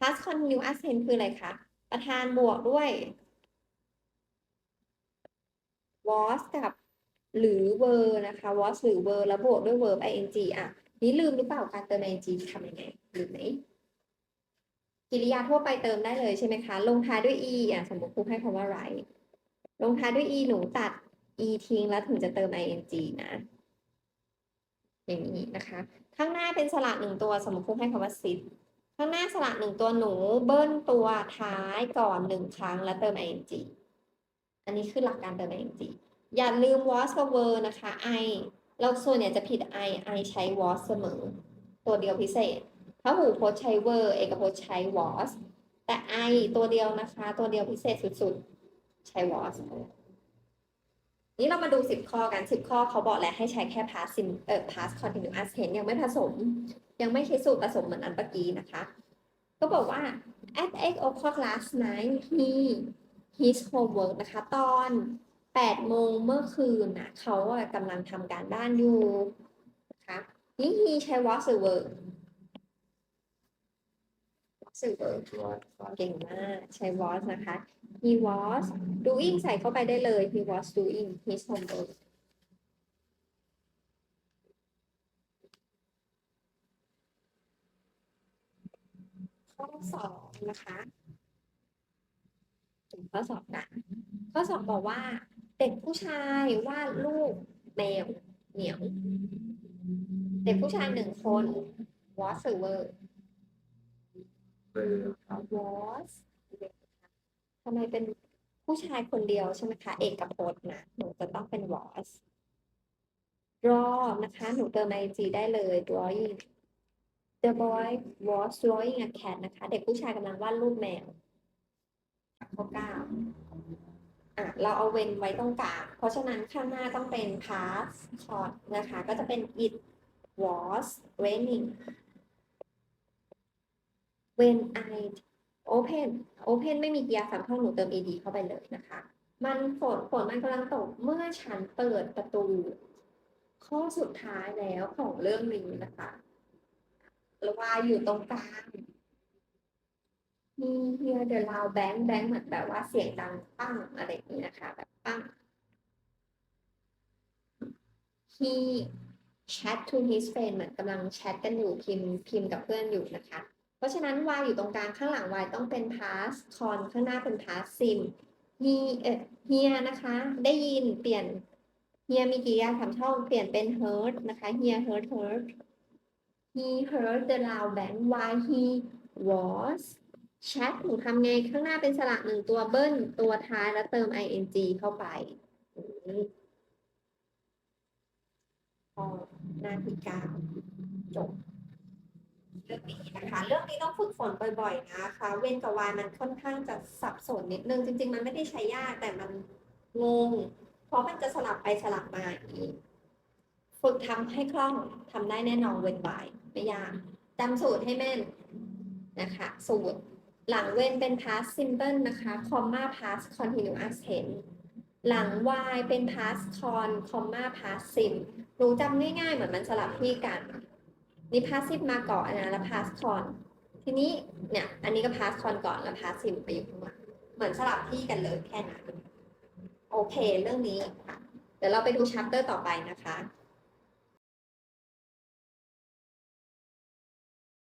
past continuous tense คืออะไรคะ ประธานบวกด้วย was กับหรือ were นะคะ was หรือ were แล้วบวกด้วย verb ing อะ นี่ลืมหรือเปล่าการเติม ing ทำยังไงลืมไหมกิริยาทั่วไปเติมได้เลยใช่ไหมคะ ลงท้ายด้วย e อะ สมมติครูให้คำว่า write ลงท้ายด้วย e หนูตัด e ทิ้งแล้วถึงจะเติม ing นะ อย่างนี้นะคะ ข้างหน้าเป็นสระหนึ่งตัว สมมติครูให้คำว่า sit ข้างหน้าสระหนึ่งตัวหนูเบิ้ลตัวท้ายก่อนหนึ่งครั้งแล้วเติม ing อันนี้คือหลักการเติม ing อย่าลืม was กับ were นะคะ i เราส่วนใหญ่จะผิด i i ใช้ was เสมอ ตัวเดียวพิเศษถ้าหูพจน์ใช้ were เอกพจน์ใช้ was แต่ i ตัวเดียวนะคะ ตัวเดียวพิเศษสุดๆ ใช้ was นี่เรามาดู 10 ข้อกัน 10 ข้อเขาบอกแล้วให้ใช้แค่ past sim เอ่อ past continuous tense ยังไม่ผสม ยังไม่ใช้สูตรผสมเหมือนอันเมื่อกี้นะคะ ก็บอกว่า at 8 o'clock last night he his homework นะคะ ตอน 8 โมงเมื่อคืนนะเขากำลังทำการบ้านอยู่นะคะนี่ he ใช้ was ห รือ were was หรือเก่งมาก ใช้ was นะคะ he was doing ใส่เข้าไปได้เลย he was doing his homework ข้อสองนะคะถึงข้อสอบนะข้อสอบบอกว่า เด็กผู้ชายวาดรูปแมวเหมียว เด็กผู้ชายหนึ่งคน was หรื อ were was ทำไมเป็นผู้ชายคนเดียวใช่ไหมคะ เอกพจน์นะ หนูจะต้องเป็น was draw นะคะ หนูเติม ing ได้เลย drawing the boy was drawing a cat นะคะ เด็กผู้ชายกำลังวาดรูปแมวข้อเก้าอะ เราเอาเวนไว้ตรงกลาง เพราะฉะนั้นข้างหน้าต้องเป็น past caught นะคะ ก็จะเป็น it was raining when I open open ไม่มีกริยาสามข้อหนูเติม ed เข้าไปเลยนะคะ มันฝนฝนมันกำลังตกเมื่อฉันเปิดประตู ข้อสุดท้ายแล้วของเรื่องนี้นะคะแล้วว่าอยู่ตรงกลางมีเฮียเดลาวแบงแบงเหมือนแบบว่าเสียงดังปั้งอะไรอย่างนี้นะคะ แบบปั้ง he chat to his friend เหมือนกำลังแชทกันอยู่พิมพ์พิมพ์กับเพื่อนอยู่นะคะ ราะฉะนั้น y อยู่ตรงกลางข้างหลัง y ต้องเป็น past con ข้างหน้าเป็น past sim he เอ่อ here นะคะ ได้ยินเปลี่ยน here มีกริยาสามช่องเปลี่ยนเป็น heard นะคะ here heard heard he heard the loud bang while he was chat หนูทำไงข้างหน้าเป็นสระหนึ่งตัวเบิ้ลตัวท้ายแล้วเติม ing เข้าไปพอนาทีเก้าจบ เรื่องนี้นะคะเรื่องนี้ต้องฝึกฝนบ่อยๆนะคะเว้นกับวายมันค่อนข้างจะสับสนนิดนึงจริง ๆ มันไม่ได้ใช้ยากแต่มันงง เพราะมันจะสลับไปสลับมาอย่างนี้ฝึกทำให้คล่องทำได้แน่นอนเว้นวายไม่ยากจำสูตรให้แม่นนะคะ สูตรหลังเว้นเป็น past simple นะคะ comma past continuous tense หลัง y เป็น past con comma past sim หนูจำง่ายๆ เหมือนมันสลับที่กัน นี่ passive มาก่อนนะแล้ว past con ทีนี้เนี่ยอันนี้ก็ past con ก่อนแล้ว passive ไปอยู่ข้างหลังเหมือนสลับที่กันเลยแค่นั้นโอเค เรื่องนี้ค่ะเดี๋ยวเราไปดู chapter ต่อไปนะคะ